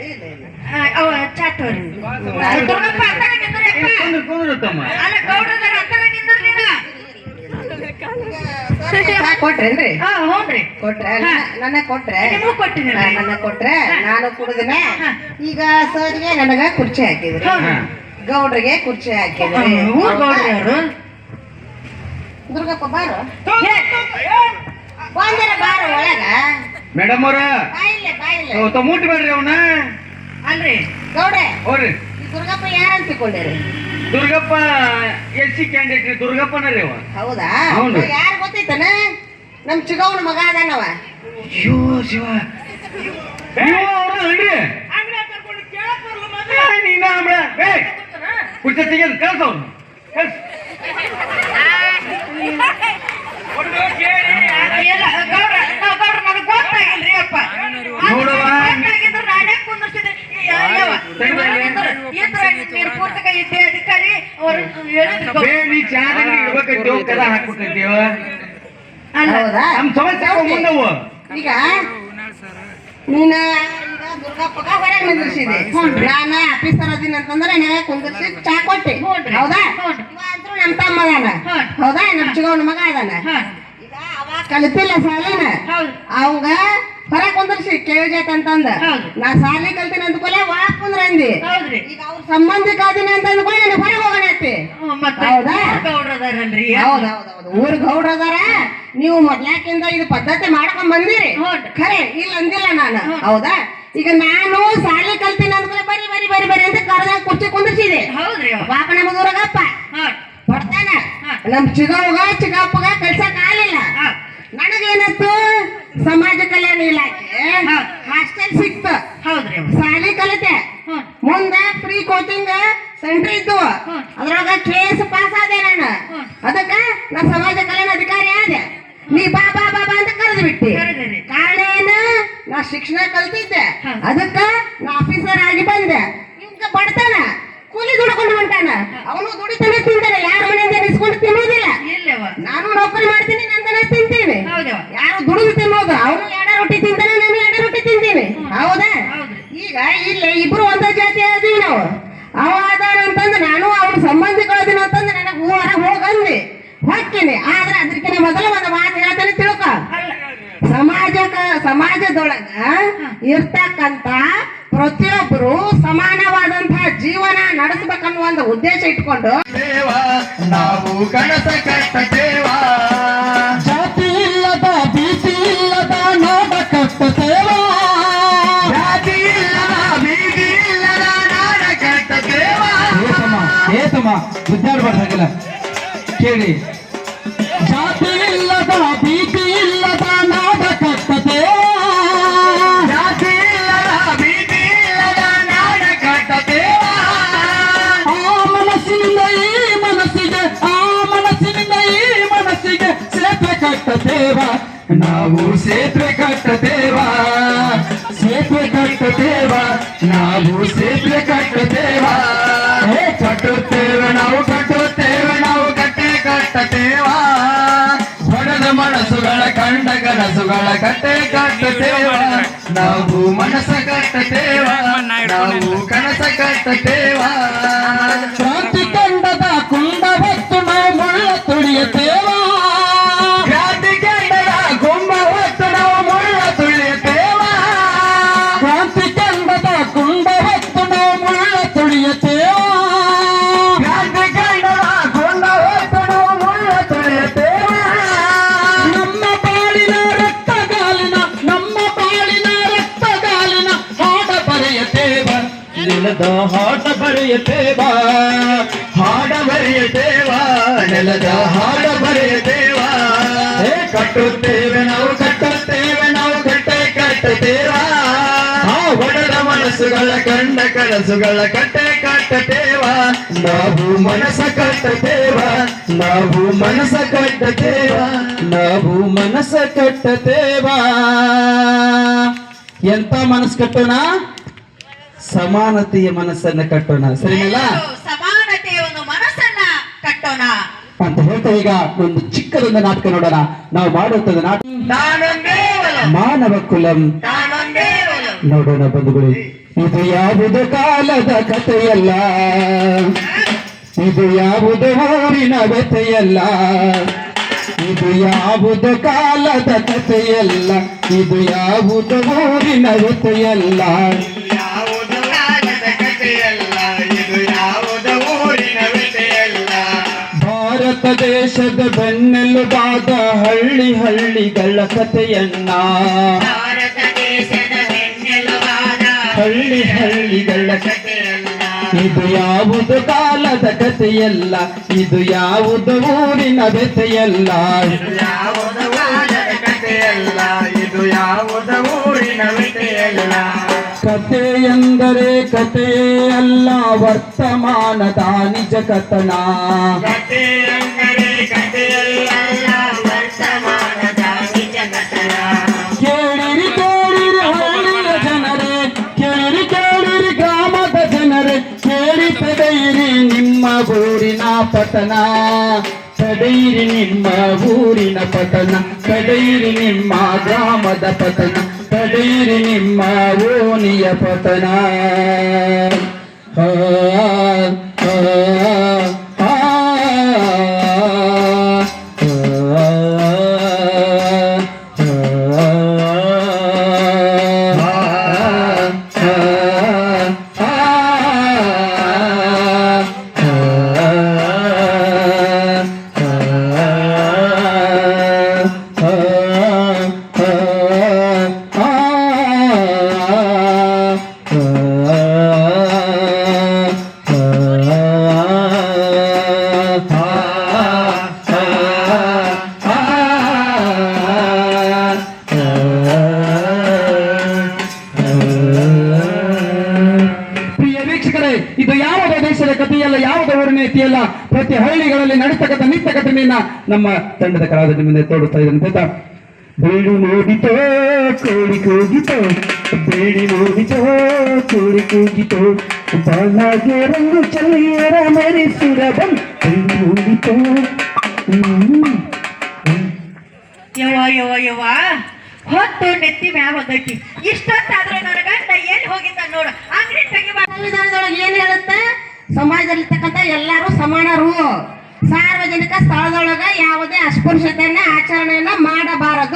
ಆ, ಅವ ಚಾ ತೋರಿ. ಅಲ್ಲ ಗೌಡ್ರದಾರ ಅತ್ತಾಗ ನಿಂದ್ರ ನೀನು. ಚಾ ಕೊಟ್ರೇನ್ರಿ? ಹಾ ಹ್ಞೂನ್ರಿ ಕೊಟ್ರೆ. ನನ್ನ ಕೊಟ್ರೆ. ನಿಮಗೂ ಕೊಟ್ಟಿನಿ ನನ್ನ ಕೊಟ್ರೆ ನಾನು ಕುಡಿದಿನ. ಈಗ ಸರ್ಗೆ ನನಗ ಕುರ್ಚಿ ಹಾಕಿದ್ರಿ. ಗೌಡ್ರಿಗೆ ಕುರ್ಚಿ ಹಾಕಿದ್ರಿ ಊರ್ ಗೌಡ್ರಿ ಅವರು. ದುರ್ಗಪ್ಪ ಬಾರು. ಬಂದಿರ ಬಾರು ಒಳಗ. ಮೇಡಮ್ ಅವ್ರ. ಬಾಯಿಲ್ಲ ಬಾಯಿಲ್ಲ ಮುಟ್ಟಿ ಬೇಡ್ರಿ ಅವನ. ಅಲ್ರಿ. ಗೌಡ್ರೆ ಹೋರಿ ಈ ದುರ್ಗಪ್ಪ ಯಾರಂತ ತಿಳ್ಕೊಂಡಿರಿ ದುರ್ಗಪ್ಪ ಎಸ್ ಸಿ ಕ್ಯಾಂಡಿಡೇಟ್ ರೀ ದುರ್ಗಪ್ಪನ ರೀ ಅವ. ಹೌದಾ. ಯಾರು ಗೊತ್ತೈತನ? ನಮ್ ಚಿಗವನ ಮಗ ಅದಾನವ. ಶಿವ. ಶಿವ ಅವ್ರ ಅಲ್ರಿ ನೀನ ಏ ಕುರ್ಚಿ ತೆಗೆದು ಕಳ್ಸ ಅವ್ನು. ಕಳ್ಸ. ಹೊಡ್ದು ಕೇಳಿ. ಎಲ್ಲ ಗೌಡ್ರ ನಾವ್ ಗೌಡ್ರ ನನಗ್ ಗೊತ್ತಾಗಿಲ್ರಿ ಅಪ್ಪ. ನೋಡುವ. ಗೊತ್ತಾಗಿದ್ರೆ ನಾನೇ ಕುಂದಿರ್ಸಿದ್ದೆ ಯವ್ವ, ಇದ್ರ ನೀರ್ ಪೂರ್ತಿಕ ಇದ್ದೆ ಅಧಿಕಾರಿ ಬೇ ನೀ ಚಾದಂಗಡಿ ಇಡ್ಬೇಕಂತೀವ ಕದ ಹಾಕ್ಬೇಕಂತೀವ ಅಲ್ಲ. ಹೌದಾ ನಮ್ ಸಮಸ್ಯೆ ಮುಂದವು ಈಗ ನೀನ ಹೊರಗೆ ನಿಂದ್ರಿಸಿದೆ ನಾನ ಆಫೀಸರ್ ಅದೀನಿ ಅಂತಂದ್ರೆ ನನಗೆ ಕುಂದಿರ್ಸಿ ಚಾ ಕೊಟ್ಟೆ. ಹೌದಾ? ಹ್ಞೂನ್ರಿ. ಇವ ಅಂತ್ರು ನಮ್ ತಮ್ಮ ಅದಾನ ಹೌದಾ? ನಮ್ಮ ಚಿಗವನ ಮಗ ಅದಾನ. ಈಗ ಅವ ಕಲಿತಿಲ್ಲ ಸಾಲಿನ. ಅವಂಗ ಹೊರ ಕುಂದರ್ಸಿ ಕೇಳಿಜಾತ ಅಂತಂದ. ನಾ ಸಾಲಿ ಕಲ್ತೀನಿ ಅಂದ್ಕೊಲೆ ವಾ ಕುಂದ್ರ ಅಂದಿ. ಹೌದ್ರಿ ಈಗ ಅವ್ರ ಸಂಬಂಧಿಕ ಅದೀನಿ ಅಂತ ಅಂದ್ಕೊಳ್ಳಿ ನನಗೆ ಹೊರಗೆ ಹೋಗೋಣ ಐತಿ ಹೌದಾ? ಹೌದೌದೌದು ಊರ್ ಗೌಡ್ರದಾರ ನೀವು ಮೊದ್ಲಾಕಿಂದ ಇದು ಪದ್ಧತಿ ಮಾಡ್ಕೊಂಡ್ ಬಂದಿರಿ. ಖರೆ ಇಲ್ಲ ಅಂದಿಲ್ಲ ನಾನು. ಹೌದಾ? ಈಗ ನಾನು ಶಾಲೆ ಕಲ್ತೀನಿ ಅಂದ್ರೆ ಬರಿ ಬರಿ ಬರಿ ಬರಿ ಅಂತ ಕರ್ದಾಗ ಕುರ್ಚಿ ಕುಂದಿರ್ಸಿದೆ ಹೌದ್ರಿ ಅವ್ವ. ಪಾಪ ನಮ್ಮ ಊರಾಗಪ್ಪ ಹಾ ಬರ್ತಾನ. ನಮ್ ಚಿಗವ್ಗ ಚಿಕ್ಕಪ್ಪಗ ಕಲ್ಸಕ್ ಆಗಲಿಲ್ಲ. ನನಗೇನತ್ತು ಸಮಾಜ ಕಲ್ಯಾಣ ಇಲಾಖೆ. ಹಾಸ್ಟೆಲ್ ಸಿಕ್ತ ಹೌದ್ರಿ. ಸಾಲಿ ಕಲಿತೆ. ಮುಂದೆ ಫ್ರೀ ಕೋಚಿಂಗ್ ಸೆಂಟರ್ ಇದ್ದು ಹ್ಮ್. ಅದ್ರೊಳಗ ಕೇಸ್ ಪಾಸ್ ಆದೆ ನಾನು. ಅದಕ್ಕ ನಾ ಸಮಾಜ ಕಲ್ಯಾಣ ಅಧಿಕಾರಿ ಶಿಕ್ಷಣ ಕಲ್ತಿದ್ದೆ. ಅದಕ್ಕ ಆಫೀಸರ್ ಆಗಿ ಬಂದೆ. ಇವ್ಗ ಬಡತನ ಕೂಲಿ ದುಡ್ಕೊಂಡು ಹೊಂಟಾನ ಅವನು ದುಡಿತಾನೆ ತಿಂತಾನೆ ಯಾರ ಮನೆಯಿಂದ ನಿಸ್ಕೊಂಡು ತಿನ್ನೋದಿಲ್ಲ. ನಾನು ನೌಕರಿ ಮಾಡ್ತೀನಿ ನಂದನ ತಿಂತೀನಿ. ಯಾರು ದುಡಿದು ತಿನ್ನೋದು ಅವನು ಎಡ ರೊಟ್ಟಿ ತಿಂತಾನೆ ನಾನು ಎರಡ ರೊಟ್ಟಿ ತಿಂತೀನಿ. ಹೌದಾ. ಈಗ ಇಲ್ಲಿ ಇಬ್ರು ಒಂದೇ ಜಾತಿ ಅದೀವಿ ನಾವು. ಅವ ಅದಾನ ಅಂತಂದ್ರೆ ನಾನು ಅವನ ಸಂಬಂಧಿಗಳು ಅಂತಂದ್ರೆ ನನಗೆ ಹೊರಗೆ ಹೋಗಂದಿ ಹೊಕ್ಕಿನಿ. ಆದ್ರೆ ಅದಕ್ಕಿಂತ ಮೊದಲು ಒಂದು ಮಾತು ಹೇಳ್ತಾನೆ ತಿಳ್ಕೊ ಅಲ್ಲ ಸಮಾಜಕ ಇರ್ತಕ್ಕಂತ ಪ್ರತಿಯೊಬ್ಬರು ಸಮಾನವಾದಂತಹ ಜೀವನ ನಡೆಸಬೇಕನ್ನುವ ಒಂದು ಉದ್ದೇಶ ಇಟ್ಕೊಂಡು ದೇವ ನಾವು ಕನಸ ಕಟ್ಟದೇವ ಜಾತಿ ಇಲ್ಲದ ಬೀಸಿ ಇಲ್ಲದ ನಾಡ ಕಟ್ಟತೇವ ಜಾತಿ ಇಲ್ಲದ ಬೀದಿ ಇಲ್ಲದ ನಾಡ ಕಟ್ಟದೇವ ಏತಮ್ಮ ಏತಮ್ಮ ಬುದ್ಧಾಡ್ಬಾರ್ದಾಗಲ್ಲ ಕೇಳಿ. ಕಟ್ಟತೇವ ನಾವು ಸೇತುವೆ ಕಟ್ಟತೇವ ಸೇತುವೆ ಕಟ್ಟತೇವ ನಾವು ಸೇತುವೆ ಕಟ್ಟತೇವ ಏ ಕಟ್ಟುತ್ತೇವೆ ನಾವು ಕಟ್ಟುತ್ತೇವೆ ನಾವು ಕಟ್ಟೆ ಕಟ್ಟತೇವ ಹೊಡೆದ ಮನಸ್ಸುಗಳ ಕಂಡ ಕನಸುಗಳ ಕಟ್ಟೆ ಕಟ್ಟತೇವ ನಾವು ಮನಸ್ಸ ಕಟ್ಟತೇವ ನಾವು ಕನಸ ಕಟ್ಟತೇವ ನೆಲದ ಹಾಡ ದೇವಾ ಹಾಡ ಬರೆಯುತ್ತೇವ ನೆಲದ ಹಾಡ ಬರೆಯುತ್ತೇವಾ ಕಟ್ಟುತ್ತೇವೆ ನಾವು ಕಟ್ಟುತ್ತೇವೆ ನಾವು, ಕಟ್ಟೆ ಆ, ಒಡೆದ ಮನಸ್ಸುಗಳ ಕಂಡ ಕನಸುಗಳ ಕಟ್ಟೆ ಕಟ್ಟತೇವಾ ನಾವು ಮನಸ್ಸ ಕಟ್ಟತೇವಾ ನಾವು ಮನಸ್ಸ ಕಟ್ಟತೇವಾ ನಾವು ಮನಸ್ಸ ಕಟ್ಟತೇವಾ ಎಂತ ಮನಸ್ಸು ಕಟ್ಟೋಣ? ಸಮಾನತೆಯ ಮನಸ್ಸನ್ನ ಕಟ್ಟೋಣ. ಸರಿಯಲ್ಲ ಸಮಾನತೆಯ ಒಂದು ಮನಸ್ಸನ್ನ ಕಟ್ಟೋಣ. ಅಂತ ಹೇಳ್ತಾ ಈಗ ಒಂದು ಚಿಕ್ಕದೊಂದು ನಾಟಕ ನೋಡೋಣ. ನಾವು ಮಾಡುವಂತದ್ದು ನಾಟಕ ಮಾನವ ಕುಲಂ. ನೋಡೋಣ ಬಂಧುಗಳು ಇದು ಯಾವುದು ಕಾಲದ ಕಥೆಯಲ್ಲ? ಇದು ಯಾವುದು ಊರಿನ ವ್ಯಥೆಯಲ್ಲ? ಇದು ಯಾವುದು ಕಾಲದ ಕಥೆಯಲ್ಲ? ಇದು ಯಾವುದು ಊರಿನ ವ್ಯಥೆಯಲ್ಲ? ದೇಶದ ಬೆನ್ನೆಲುಬಾದ ಹಳ್ಳಿ ಹಳ್ಳಿಗಳ ಕಥೆಯನ್ನ. ಹಳ್ಳಿ ಹಳ್ಳಿಗಳ ಕಥೆಯಲ್ಲ ಇದು ಯಾವುದು ಕಾಲದ ಕಥೆಯಲ್ಲ ಇದು ಯಾವುದು ಊರಿನ ವ್ಯಥೆಯಲ್ಲ. ಯಾವುದ ಕಾಲದ ಕಥೆಯಲ್ಲ ಇದು ಯಾವುದು ಊರಿನ ವಿಷಯಲ್ಲ ಕಥೆ ಎಂದರೆ ಕತೆ ಅಲ್ಲ ವರ್ತಮಾನದ ನಿಜ ಕಥನ. ಕೇಳಿರಿ ಕೇಳಿರಿ ಹಳ್ಳಿಯ ಜನರೇ ಕೇಳಿರಿ ಕೇಳಿರಿ ಗ್ರಾಮದ ಜನರೇ ಕೇಳಿ ತಡೆಯಿರಿ ನಿಮ್ಮ ಊರಿನ ಪತನ ತಡೆಯಿರಿ ನಿಮ್ಮ ಊರಿನ ಪತನ ತಡೆಯಿರಿ ನಿಮ್ಮ ಗ್ರಾಮದ ಪತನ ತಡೆಯಿರಿ ನಿಮ್ಮ ಓಣಿಯ ಪತನ. ನಮ್ಮ ತಂಡದ ಕಲಾವಿದ ಮುಂದೆ ತೋರಿಸ್ತಾ ಇದ್ದಂತ ಅಂತ ಬೇಡಿ ನೋಡಿತೋ ಕೋಳಿ ಕೂಗಿತೋ ಬೇಡಿ ನೋಡಿತೋ ಕೋಳಿ ಕೂಗಿತೋ ಬಾಲಾಗೆ ರಂಗು ಚಲ್ಲಿಯರ ಮರಿ ಬಂದು ಬೇಡಿ ನೋಡಿತೋ ಹ್ಮ್ ಯವ್ವ ಯವ್ವ ಯವ್ವ ಹೊತ್ತು ನೆತ್ತಿ ಮ್ಯಾವ ಬಂದೈತಿ ಇಷ್ಟೊತ್ತಾದ್ರೆ ನನ್ನ ಗಂಡ ಎಲ್ಲಿ ಹೋಗಿದ್ದ ನೋಡು. ಅಂಗಡಿ ತೆಗಿಬಾ ಸಂವಿಧಾನದೊಳಗೆ ಏನ್ ಹೇಳುತ್ತೆ? ಸಮಾಜದಲ್ಲಿರ್ತಕ್ಕಂಥ ಎಲ್ಲರೂ ಸಮಾನರು.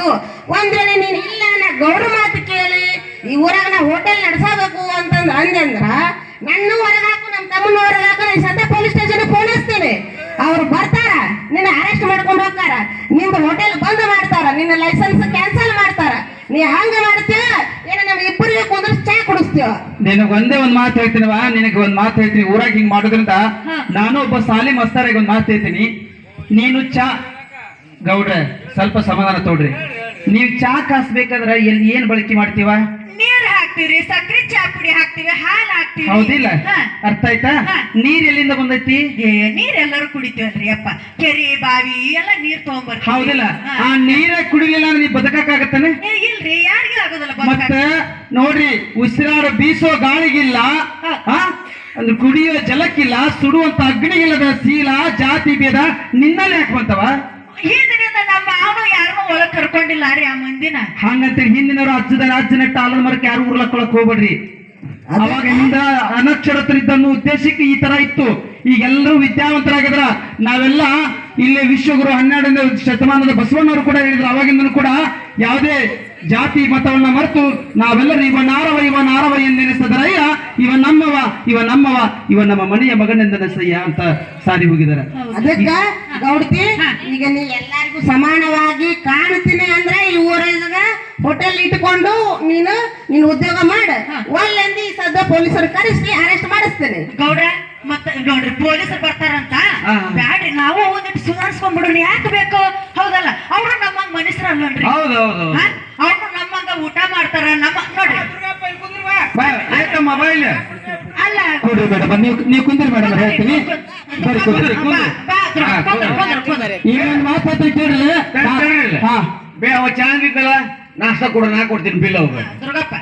ಮಾಡಬಾರದು ಒಂದ್ ವೇಳೆ ನೀನ್ ಇಲ್ಲ ನಾ ಗೌಡ ಮಾತು ಕೇಳಿ ಈ ಊರಾಗ ನಾ ಹೋಟೆಲ್ ನಡೆಸಬೇಕು ಅಂತಂದ್ ಅಂದೆ ಅಂದ್ರ ನನ್ನ ಹೊರಗಾಕು ಹಾಕು ನಮ್ಮ ತಮ್ಮನ ಹೊರಗಾಕು ನಾನು ಸದ್ಯ ಪೊಲೀಸ್ ಸ್ಟೇಷನ್ ಫೋನ್ ಹಚ್ತೀನಿ. ಅವ್ರು ಬರ್ತಾರ ನಿನ್ನ ಅರೆಸ್ಟ್ ಮಾಡ್ಕೊಂಡು ಹೋಗ್ತಾರ. ನಿಮ್ದು ಹೋಟೆಲ್ ಬಂದ್ ಮಾಡ್ತಾರ ನಿನ್ನ ಲೈಸೆನ್ಸ್ ಕ್ಯಾನ್ಸಲ್ ಮಾಡ್ತಾರ. ನೀ ಹಂಗ ಮಾಡ್ತೀಯ? ಏನ ನಮ್ ಇಬ್ಬರಿಗೆ ಕುಂದ್ರಿಸಿ ಚಾ ಕುಡಿಸ್ತೀವ ನಿನಗೊಂದೇ ಒಂದೇ ಒಂದ್ ಮಾತು ಹೇಳ್ತೀನವ ನಿನಗೆ ಒಂದ್ ಮಾತು ಹೇಳ್ತೀನಿ ಊರಾಗ ಹಿಂಗ್ ಮಾಡೋದ್ರಿಂದ ನಾನು ಒಬ್ಬ ಸಾಲಿ ಮಸ್ತಾರಿಗೆ ಒಂದ್ ಮಾತು ಹೇಳ್ತೀನಿ. ನೀನು ಚಾ. ಗೌಡ್ರೆ ಸ್ವಲ್ಪ ಸಮಾಧಾನ ತೋಡ್ರಿ. ನೀವು ಚಾ ಕಾಸ್ಬೇಕಾದ್ರ ಎಲ್ಲಿ ಏನ್ ಬಳಕೆ ಮಾಡ್ತೀವ? ನೀರ್ ಹಾಕ್ತೀರಿ ಸಕ್ಕರೆ ಚಾ ಪುಡಿ ಹಾಕ್ತಿವಿ ಹಾಲ್ ಹಾಕ್ತಿವಿ. ಹೌದಿಲ್ಲ? ಹಾ. ಅರ್ಥ ಆಯ್ತಾ? ಹಾ. ನೀರ್ ಎಲ್ಲಿಂದ ಬಂದೈತಿ? ಏ ನೀರ್ ಎಲ್ಲರೂ ಕುಡಿತೀವಲ್ರಿ ಅಪ್ಪ. ಕೆರೆ ಬಾವಿ ಎಲ್ಲ ನೀರ್ ತಗೊಂಡ್ಬರ್ತೀವಿ ಹೌದಿಲ್ಲ? ಆ ನೀರ ಕುಡಿಲಿಲ್ಲ ಅಂದ್ರೆ ನೀ ಬದುಕಕ್ಕಾಗತ್ತಾನೆ? ಇಲ್ರಿ ಯಾರಿಗೂ ಆಗೋದಿಲ್ಲ ಮತ್ತ ಬದುಕಾಕ. ನೋಡ್ರಿ ಉಸಿರಾಡ ಬೀಸೋ ಗಾಳಿಗಿಲ್ಲ ಆ? ಅಂದ್ರೆ ಕುಡಿಯೋ ಜಲಕ್ಕಿಲ್ಲ ಸುಡುವಂತ ಅಗ್ನಿಗಿಲ್ಲದ ಶೀಲ ಜಾತಿ ಭೇದ ನಿನ್ನಲ್ಲಿ ಯಾಕೆ ಬಂತವ ಹಿಂದಿನಿಂದ ನಮ್ಮ ಅವನು ಯಾರನ್ನೂ ಒಳಗ್ ಕರ್ಕೊಂಡಿಲ್ಲ ರೀ ಆ ಮಂದಿನ. ಹಂಗಂತ ಹಿಂದಿನವರು ಅಜ್ಜದ ರಾಜ್ಯನ ಆಲದ ಮರಕ್ಕೆ ಯಾರು ಉರ್ಲಕ್ಕೊಳಕ್ ಹೋಗ್ಬೇಡ್ರಿ. ಅವಾಗಿಂದ ಅನಕ್ಷರತರಿದ್ದನ್ನು ಉದ್ದೇಶಕ್ಕೆ ಈ ತರ ಇತ್ತು. ಈಗೆಲ್ಲರೂ ವಿದ್ಯಾವಂತರಾಗಿದ್ರ ನಾವೆಲ್ಲ ಇಲ್ಲಿ ವಿಶ್ವಗುರು ಹನ್ನೆರಡನೇ ಶತಮಾನದ ಬಸವಣ್ಣವರು ಕೂಡ ಹೇಳಿದ್ರು. ಅವಾಗಿಂದನು ಕೂಡ ಯಾವುದೇ ಜಾತಿ ಮತವನ್ನ ಮರೆತು ನಾವೆಲ್ಲರೂ ಇವ ನಾರವ ಇವ ನಾರವ ಎಂದೆನಿಸಿದರಯ್ಯ ಇವ ನಮ್ಮವ ಇವ ನಮ್ಮವ ಇವ ನಮ್ಮ ಮನೆಯ ಮಗನೆಂದೆನಿಸಯ್ಯ ಅಂತ ಸಾರಿ ಹೋಗಿದ್ದಾರೆ. ಅದಕ್ಕ ಗೌಡ್ತಿ ಈಗ ನೀ ಎಲ್ಲಾರಿಗೂ ಸಮಾನವಾಗಿ ಕಾಣ್ತೀನಿ ಅಂದ್ರೆ ಈ ಊರಾಗ ಹೋಟೆಲ್ ಇಟ್ಕೊಂಡು ನೀನು ನೀನು ಉದ್ಯೋಗ ಮಾಡ. ಒಳ್ಳೆಂದು ಈ ಸದ್ಯ ಪೊಲೀಸರು ಕರೆಸಿ ಅರೆಸ್ಟ್ ಮಾಡಿಸ್ತೇನೆ. ಗೌಡ್ರ ಮತ್ತ ನೋಡ್ರಿ ಪೊಲೀಸರು ಬರ್ತಾರಂತ. ಬ್ಯಾಡ್ರಿ ನಾವು ಒಂದಿಟ್ಟು ಸುಧಾರಿಸ್ಕೊಂಡ್ಬಿಡೋಣ ಯಾಕೆ ಬೇಕು? ಹೌದಲ್ಲ? ಅವ್ರು ನಮ್ಮಂಗ್ ಮನುಷ್ಯರಲ್ಲನ್ರಿ ಹೌದೌದು ಅವ್ರು ನಮ್ಮಂಗ ಊಟ ಮಾಡ್ತಾರ ನಮ್ಮ ನೋಡ್ರಿ. ಆಯ್ತಮ್ಮ ಬಾಯಿಲೆ ಅಲ್ಲ. ಕೊಡ್ರಿ ಮೇಡಮ್ ನೀವು ನೀವು ಕುಂದ್ರಿ ಮೇಡಮ್ ಹೇಳ್ತೀನಿ ಸರಿ ಕುಂದಿರಿ. ಕುಂದ್ರು. ಈಗ ಮಾತಾಡ್ತೀನಿ ಕೇಳಿ ಹಾ. ಬೇ ಅವ ಚೆನ್ನಾಗಿದ್ದಲ್ಲ ನಾಷ್ಟ ಕೊಡು ನಾ ಕೊಡ್ತೀನಿ ಬಿಲ್ ಅವ್ರು ದುರ್ಗಪ್ಪ.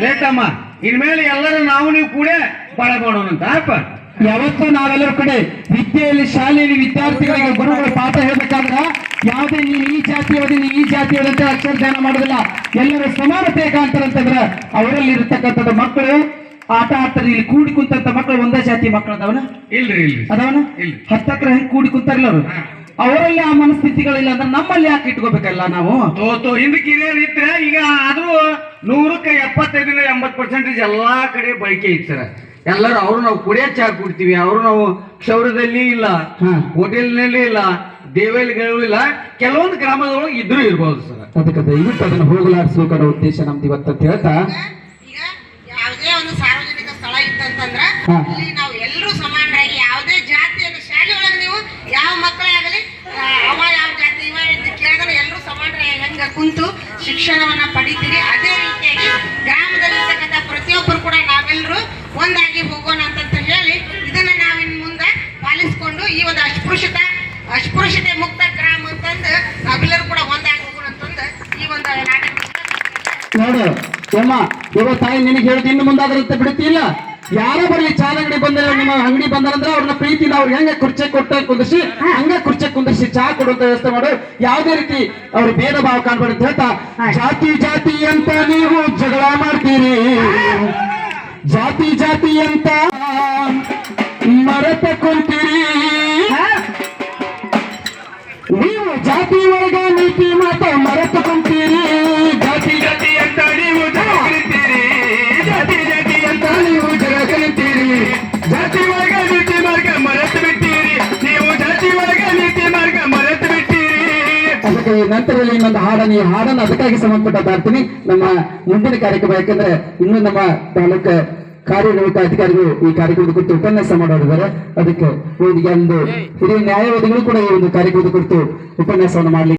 ಲೇಟಮ್ಮ ಇನ್ಮೇಲೆ ಎಲ್ಲರೂ ನಾವು ನೀವು ಕೂಡ ಬಾಳೆ ಮಾಡೋಣ ಅಂತ ಅಪ್ಪ ಯಾವತ್ತೂ ನಾವೆಲ್ಲರೂ ಕಡೆ ವಿದ್ಯೆಯಲ್ಲಿ ಶಾಲೆಯಲ್ಲಿ ವಿದ್ಯಾರ್ಥಿಗಳಿಗೆ ಗುರುಗಳು ಪಾಠ ಹೇಳ್ಬೇಕಾದ್ರ ಯಾವುದೇ ನೀನು ಈ ಜಾತಿಯವದಿ ನೀ ಈ ಜಾತಿಯವದಂತೆ ಅಕ್ಷರ ಧ್ಯಾನ ಮಾಡೋದಿಲ್ಲ. ಎಲ್ಲರೂ ಸಮಾನತೆ ಕಾಣ್ತಾರಂತಂದ್ರೆ ಅವರಲ್ಲಿ ಇರತಕ್ಕಂಥದ್ದು ಮಕ್ಕಳು ಆಟ ಆಡ್ತಾರೆ. ಇಲ್ಲಿ ಕೂಡಿ ಕುಂತಂತ ಮಕ್ಕಳು ಒಂದೇ ಜಾತಿ ಮಕ್ಕಳು ಅದಾವನ ಇಲ್ರಿ ಇಲ್ರಿ. ಅದಾವನ ಇಲ್ಲ. ಹತ್ತತ್ರ ಹೆಂಗ್ ಕೂಡಿ ಕುಂತಾರಲ್ಲ ಅವರು ಅವರಲ್ಲಿ ಆ ಮನಸ್ಥಿತಿಗಳಿಲ್ಲ ಅಂದ್ರೆ ನಮ್ಮಲ್ಲಿ ಯಾಕೆ ಇಟ್ಕೋಬೇಕಲ್ಲ ನಾವು? ತೋ ಹಿಂದಕ್ಕೆ ಹಿರಿಯರು ಇದ್ರೆ ಈಗ ಅದು ನೂರಕ್ಕೆ ಎಪ್ಪತ್ತೈದರಿಂದ ಎಂಬತ್ತು ಪರ್ಸೆಂಟೇಜ್ ಎಲ್ಲಾ ಕಡೆ ಬಳಕೆ ಇತ್ತು ಸರ್. ಎಲ್ಲರೂ ಅವರು ನಾವು ಕುಡಿಯೋ ಚಹಾ ಕುಡ್ತೀವಿ ಅವರು ನಾವು ಕ್ಷೌರದಲ್ಲಿ ಇಲ್ಲ ಹಾ. ಹೋಟೆಲ್ನಲ್ಲಿ ಇಲ್ಲ ದೇವಾಲಯಗಳು ಇಲ್ಲ ಕೆಲವೊಂದು ಗ್ರಾಮದೊಳಗೆ ಇದ್ರೂ ಇರ್ಬೋದು ಸರ್. ಅದಕ್ಕೆ ದಯವಿಟ್ಟು ಅದನ್ನು ಹೋಗಲಾಡಿಸ್ಬೇಕು ಅನ್ನೋ ಉದ್ದೇಶ ನಮ್ದು ಇವತ್ತು ಅಂತ ಹೇಳ್ತಾ. ಈಗ ಯಾವುದೇ ಒಂದು ಸಾರ್ವಜನಿಕ ಸ್ಥಳ ಇತ್ತಂತಂದ್ರ ಇಲ್ಲಿ ನಾವು ಎಲ್ಲರೂ ಸಮಾನರಾಗಿ ಯಾವುದೇ ಜಾತಿಯನ್ನು ಶಾಲೆ ಒಳಗೆ ನೀವು ಯಾವ ಮಕ್ಕಳೇ ಆಗಲಿ ಅವ ಯಾವ ಜಾತಿ ಇವ ಅಂತ ಕೇಳಿದ್ರೆ ಎಲ್ಲರೂ ಸಮಾನರಾಗಿ ಹೆಂಗ ಕುಂತು ಶಿಕ್ಷಣವನ್ನ ಪಡಿತೀರಿ. ಅದೇ ರೀತಿಯಾಗಿ ಗ್ರಾಮದಲ್ಲಿರ್ತಕ್ಕಂಥ ಪ್ರತಿಯೊಬ್ಬರು ಕೂಡ ನಾವೆಲ್ಲರೂ ಒಂದಾಗಿ ಹೋಗೋಣ ಅಂತ ಹೇಳಿ ಇದನ್ನ ನಾವಿನ್ ಮುಂದೆ ಪಾಲಿಸ್ಕೊಂಡು ಈ ಒಂದು ಅಸ್ಪೃಶ್ಯತ, ಅಸ್ಪೃಶ್ಯತೆ ಮುಕ್ತ ಗ್ರಾಮ ಅಂತಂದು ನಾವೆಲ್ಲರೂ ಕೂಡ ಒಂದಾಗಿ ಹೋಗೋಣ ಅಂತಂದು ಈ ಒಂದು ನಾಟಕ ನೋಡು, ಯಮ್ಮ ಇವ ತಾಯಿ ನಿನಗೆ ಹೇಳ್ತೀನಿ ಮುಂದಾದ್ರಂತೆ ಬಿಡುತ್ತಿಲ್ಲ ಯಾರೋ ಬರಲಿ ಚಾಲ ಅಂಗಡಿ ಬಂದ ನಿಮ್ಮ ಅಂಗಡಿ ಬಂದಾರಂದ್ರೆ ಅವ್ರನ್ನ ಪ್ರೀತಿ ಅವ್ರಿಗೆ ಹೆಂಗ ಕುರ್ಚೆ ಕೊಟ್ಟ ಕುಂದಿಸಿ ಹಂಗ ಕುರ್ಚೆ ಕುಂದಿಸಿ ಚಾ ಕೊಡುವಂತ ವ್ಯವಸ್ಥೆ ಮಾಡು. ಯಾವುದೇ ರೀತಿ ಅವ್ರ ಭೇದ ಭಾವ ಕಾಣ್ಬಾರ್ದು ಅಂತ ಹೇಳ್ತಾ ಜಾತಿ ಜಾತಿ ಅಂತ ನೀವು ಜಗಳ ಮಾಡ್ತೀರಿ. ಜಾತಿ ಜಾತಿ ಅಂತ ಮರೆತ ಕುಂತೀರಿ. ನೀವು ಜಾತಿ ಒಳಗ ನೀತಿ ಮಾತ ಮರೆತ ಕುಂತೀರಿ. ಜಾತಿ ಜಾತಿ ಅಂತ ನೀವು ಅದಕ್ಕೆ ನಂತರದಲ್ಲಿ ಇನ್ನೊಂದು ಹಾಡನ್ನು ಈ ಹಾಡನ್ನು ಅದಕ್ಕಾಗಿ ಸಂಬಂಧಪಟ್ಟ ಬರ್ತೀನಿ ನಮ್ಮ ಮುಂದಿನ ಕಾರ್ಯಕ್ರಮ, ಯಾಕಂದ್ರೆ ಇನ್ನು ನಮ್ಮ ತಾಲೂಕು ಕಾರ್ಯನಿರ್ವಾಹಕ ಅಧಿಕಾರಿಗಳು ಈ ಕಾರ್ಯಕ್ರಮದ ಕುರಿತು ಉಪನ್ಯಾಸ ಮಾಡೋರಿದ್ದಾರೆ. ಅದಕ್ಕೆ ಒಂದು ಹಿರಿಯ ನ್ಯಾಯವಾದಿಗಳು ಕೂಡ ಈ ಒಂದು ಕಾರ್ಯಕ್ರಮದ ಕುರಿತು ಉಪನ್ಯಾಸವನ್ನು ಮಾಡಲಿಕ್ಕೆ